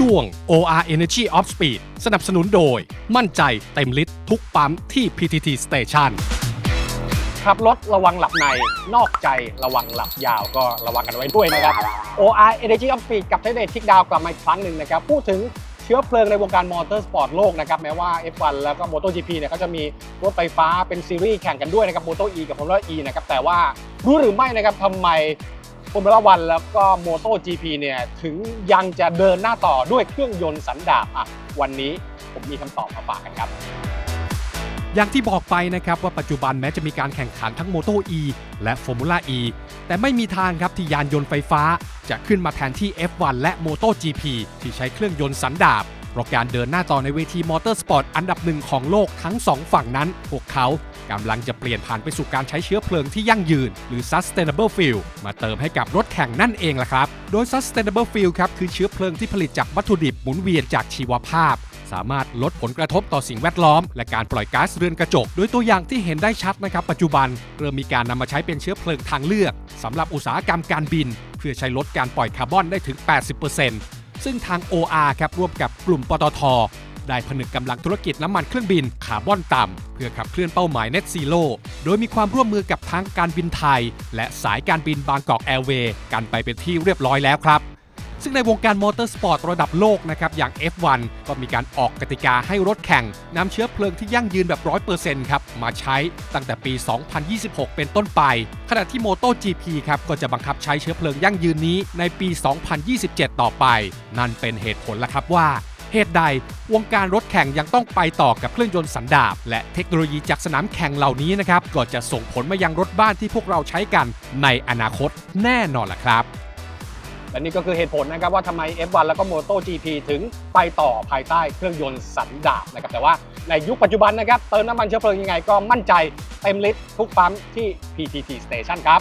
ช่วง OR Energy of Speed สนับสนุนโดย มั่นใจเต็มลิตรทุกปั๊มที่ PTT Station ขับรถระวังหลับใน นอกใจระวังหลับยาวก็ระวังกันไว้ด้วยนะครับ OR Energy of Speed กับเทเนทิกดาวกลับมาอีกครั้งหนึ่งนะครับ พูดถึงเชื้อเพลิงในวงการมอเตอร์สปอร์ตโลกนะครับ แม้ว่า F1 แล้วก็ MotoGP เนี่ยเขาจะมีรถไฟฟ้าเป็นซีรีส์แข่งกันด้วยนะครับ Moto E กับ Formula E นะครับแต่ว่ารู้หรือไม่นะครับทำไม Formula 1แล้วก็ MotoGP เนี่ยถึงยังจะเดินหน้าต่อด้วยเครื่องยนต์สันดาปอะวันนี้ผมมีคำตอบมาฝากกันครับ อย่างที่บอกไปนะครับว่าปัจจุบันแม้จะมีการแข่งขันทั้ง Moto E และ Formula E แต่ไม่มีทางครับที่ยานยนต์ไฟฟ้า จะขึ้นมาแทนที่ F1 และ MotoGP ที่ใช้เครื่องยนต์สันดาป เพราะการเดินหน้าต่อในเวทีมอเตอร์สปอร์ตอันดับหนึ่งของโลกทั้งสองฝั่งนั้น พวกเขากำลังจะเปลี่ยนผ่านไปสู่การใช้เชื้อเพลิงที่ยั่งยืน หรือ sustainable fuel มาเติมให้กับรถแข่งนั่นเองล่ะครับ โดย sustainable fuel ครับคือเชื้อเพลิงที่ผลิตจากวัตถุดิบหมุนเวียนจากชีวภาพ สามารถลดผลกระทบต่อสิ่งแวดล้อม และการปล่อยก๊าซเรือนกระจก โดยตัวอย่างที่เห็นได้ชัดนะครับ ปัจจุบันเริ่มมีการนำมาใช้เป็นเชื้อเพลิงทางเลือกสำหรับอุตสาหกรรมการบิน เพื่อใช้ลดการปล่อยคาร์บอนได้ถึง 80% ซึ่งทาง OR ครับร่วมกับกลุ่มปตท ได้ผนึกกำลังธุรกิจน้ำมันเครื่องบินคาร์บอนต่ำ เพื่อขับเคลื่อนเป้าหมาย Net Zero โดยมีความร่วมมือกับทั้งการบินไทย และสายการบินบางกอกแอร์เวย์กันไปเป็นที่เรียบร้อยแล้วครับ ซึ่งในวงการมอเตอร์สปอร์ตระดับโลกนะครับอย่าง F1 ก็มีการออกกติกาให้รถแข่งนำเชื้อเพลิงที่ยั่งยืนแบบ 100%ครับมาใช้ตั้งแต่ปี 2026 เป็นต้นไป ขณะที่ MotoGP ครับก็จะบังคับใช้เชื้อเพลิงยั่งยืนนี้ในปี 2027 ต่อไป นั่นเป็นเหตุผลละครับว่าเหตุใดวงการรถแข่งยังต้องไปต่อกับเครื่องยนต์สันดาป และเทคโนโลยีจากสนามแข่งเหล่านี้นะครับ ก็จะส่งผลมายังรถบ้านที่พวกเราใช้กันในอนาคตแน่นอนล่ะครับ และนี่ก็คือเหตุผลนะครับว่าทำไม F1 แล้วก็ MotoGP ถึงไปต่อภายใต้เครื่องยนต์สันดาปนะครับแต่ว่าในยุคปัจจุบันนะครับเติมน้ำมันเชื้อเพลิงยังไงก็มั่นใจเต็มลิตรทุกปั๊มที่ PTT Station ครับ